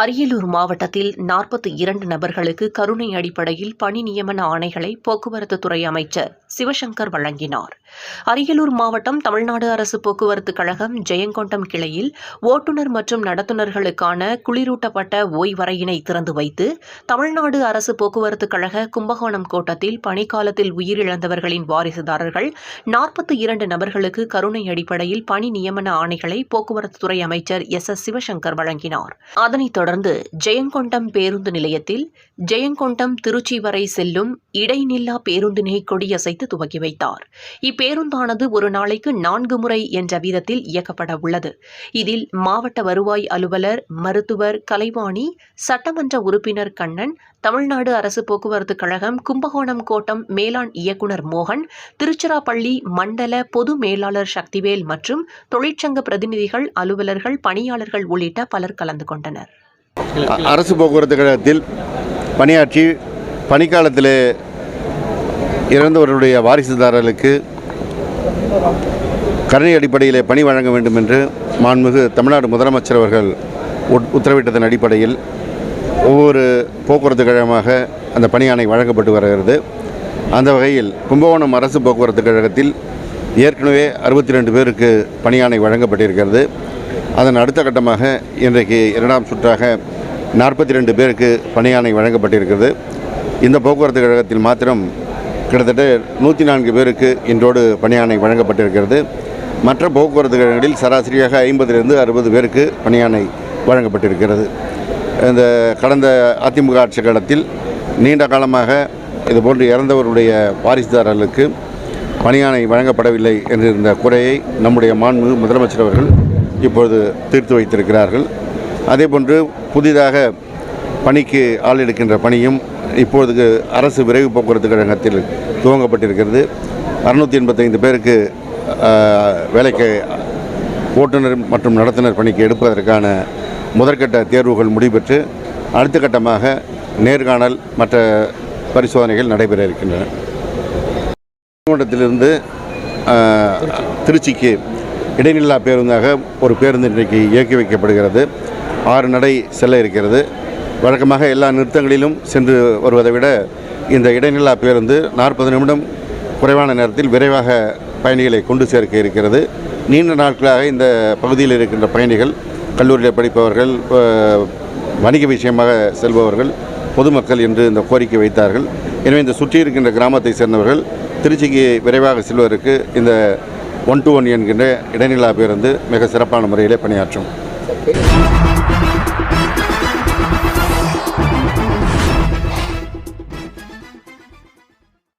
அரியலூர் மாவட்டத்தில் நாற்பத்தி இரண்டு நபர்களுக்கு கருணை அடிப்படையில் பணி நியமன ஆணைகளை போக்குவரத்து துறை அமைச்சர் சிவசங்கர் வழங்கினார். அரியலூர் மாவட்டம் தமிழ்நாடு அரசு போக்குவரத்து கழகம் ஜெயங்கொண்டம் கிளையில் ஓட்டுநர் மற்றும் நடத்துனர்களுக்கான குளிரூட்டப்பட்ட ஓய்வறையினை திறந்து வைத்து தமிழ்நாடு அரசு போக்குவரத்து கழக கும்பகோணம் கோட்டத்தில் பணிக்காலத்தில் உயிரிழந்தவர்களின் வாரிசுதாரர்கள் நாற்பத்தி இரண்டு நபர்களுக்கு கருணை அடிப்படையில் பணி நியமன ஆணைகளை போக்குவரத்து துறை அமைச்சர் எஸ் எஸ் சிவசங்கர் வழங்கினார். அதனைத் தொடர்ந்து ஜெயங்கொண்டம் பேருந்து நிலையத்தில் ஜெயங்கொண்டம் திருச்சி வரை செல்லும் இடைநில்லா பேருந்தினை கொடியசைத்து துவக்கி வைத்தார். இப்பேருந்தானது ஒரு நாளைக்கு நான்கு முறை என்ற வீதத்தில் இயக்கப்பட உள்ளது. இதில் மாவட்ட வருவாய் அலுவலர் மருத்துவர் கலைவாணி சட்டமன்ற உறுப்பினர் கண்ணன் தமிழ்நாடு அரசு போக்குவரத்து கழகம் கும்பகோணம் கோட்டம் மேலாண் இயக்குனர் மோகன் திருச்சிராப்பள்ளி மண்டல பொது மேலாளர் சக்திவேல் மற்றும் தொழிற்சங்க பிரதிநிதிகள் அலுவலர்கள் பணியாளர்கள் உள்ளிட்ட பலர் கலந்து கொண்டனர். அரசு போக்குவரத்து கழகத்தில் பணியாற்றி பணிக்காலத்தில் இறந்தவர்களுடைய வாரிசுதாரர்களுக்கு கருணை அடிப்படையிலே பணி வழங்க வேண்டும் என்று மாண்புமிகு தமிழ்நாடு முதலமைச்சர் அவர்கள் உட்- உத்தரவிட்டதன் அடிப்படையில் ஒவ்வொரு போக்குவரத்து கழகமாக அந்த பணியாணை வழங்கப்பட்டு வருகிறது. அந்த வகையில் கும்பகோணம் அரசு போக்குவரத்து கழகத்தில் ஏற்கனவே அறுபத்தி ரெண்டு பேருக்கு பணியாணை வழங்கப்பட்டிருக்கிறது. அதன் அடுத்த கட்டமாக இன்றைக்கு இரண்டாம் சுற்றாக நாற்பத்தி ரெண்டு பேருக்கு பணியானை வழங்கப்பட்டிருக்கிறது. இந்த போக்குவரத்து கழகத்தில் மாத்திரம் கிட்டத்தட்ட நூற்றி நான்கு பேருக்கு இன்றோடு பணியாணை வழங்கப்பட்டிருக்கிறது. மற்ற போக்குவரத்து கழகங்களில் சராசரியாக ஐம்பதிலிருந்து அறுபது பேருக்கு பணியாணை வழங்கப்பட்டிருக்கிறது. இந்த கடந்த அதிமுக ஆட்சி காலத்தில் நீண்ட காலமாக இதுபோன்று இறந்தவருடைய வாரிசுதாரர்களுக்கு பணியானை வழங்கப்படவில்லை என்றிருந்த குறையை நம்முடைய மாண்பு முதலமைச்சர் அவர்கள் இப்பொழுது தீர்த்து வைத்திருக்கிறார்கள். அதேபோன்று புதிதாக பணிக்கு ஆள் எடுக்கின்ற பணியும் இப்பொழுது அரசு விரைவு போக்குவரத்து கழகத்தில் துவங்கப்பட்டிருக்கிறது. அறுநூற்றி எண்பத்தைந்து பேருக்கு வேலைக்கு ஓட்டுநர் மற்றும் நடத்துனர் பணிக்கு எடுப்பதற்கான முதற்கட்ட தேர்வுகள் முடிபெற்று அடுத்த கட்டமாக நேர்காணல் மற்ற பரிசோதனைகள் நடைபெற இருக்கின்றன. மாவட்டத்திலிருந்து திருச்சிக்கு இடைநில்லா பேருந்தாக ஒரு பேருந்து இன்றைக்கு இயக்கி வைக்கப்படுகிறது. ஆறு நடை செல்ல இருக்கிறது. வழக்கமாக எல்லா நிறுத்தங்களிலும் சென்று வருவதை விட இந்த இடைநிலா பேருந்து நாற்பது நிமிடம் குறைவான நேரத்தில் விரைவாக பயணிகளை கொண்டு சேர்க்க இருக்கிறது. நீண்ட நாட்களாக இந்த பகுதியில் இருக்கின்ற பயணிகள் கல்லூரியில் படிப்பவர்கள் வணிக விஷயமாக செல்பவர்கள் பொதுமக்கள் என்று இந்த கோரிக்கை வைத்தார்கள். எனவே இந்த சுற்றி இருக்கின்ற கிராமத்தை சேர்ந்தவர்கள் திருச்சிக்கு விரைவாக செல்வதற்கு இந்த ஒன் டு ஒன் என்கின்ற இடைநிலா பேருந்து மிக சிறப்பான முறையிலே பணியாற்றும்.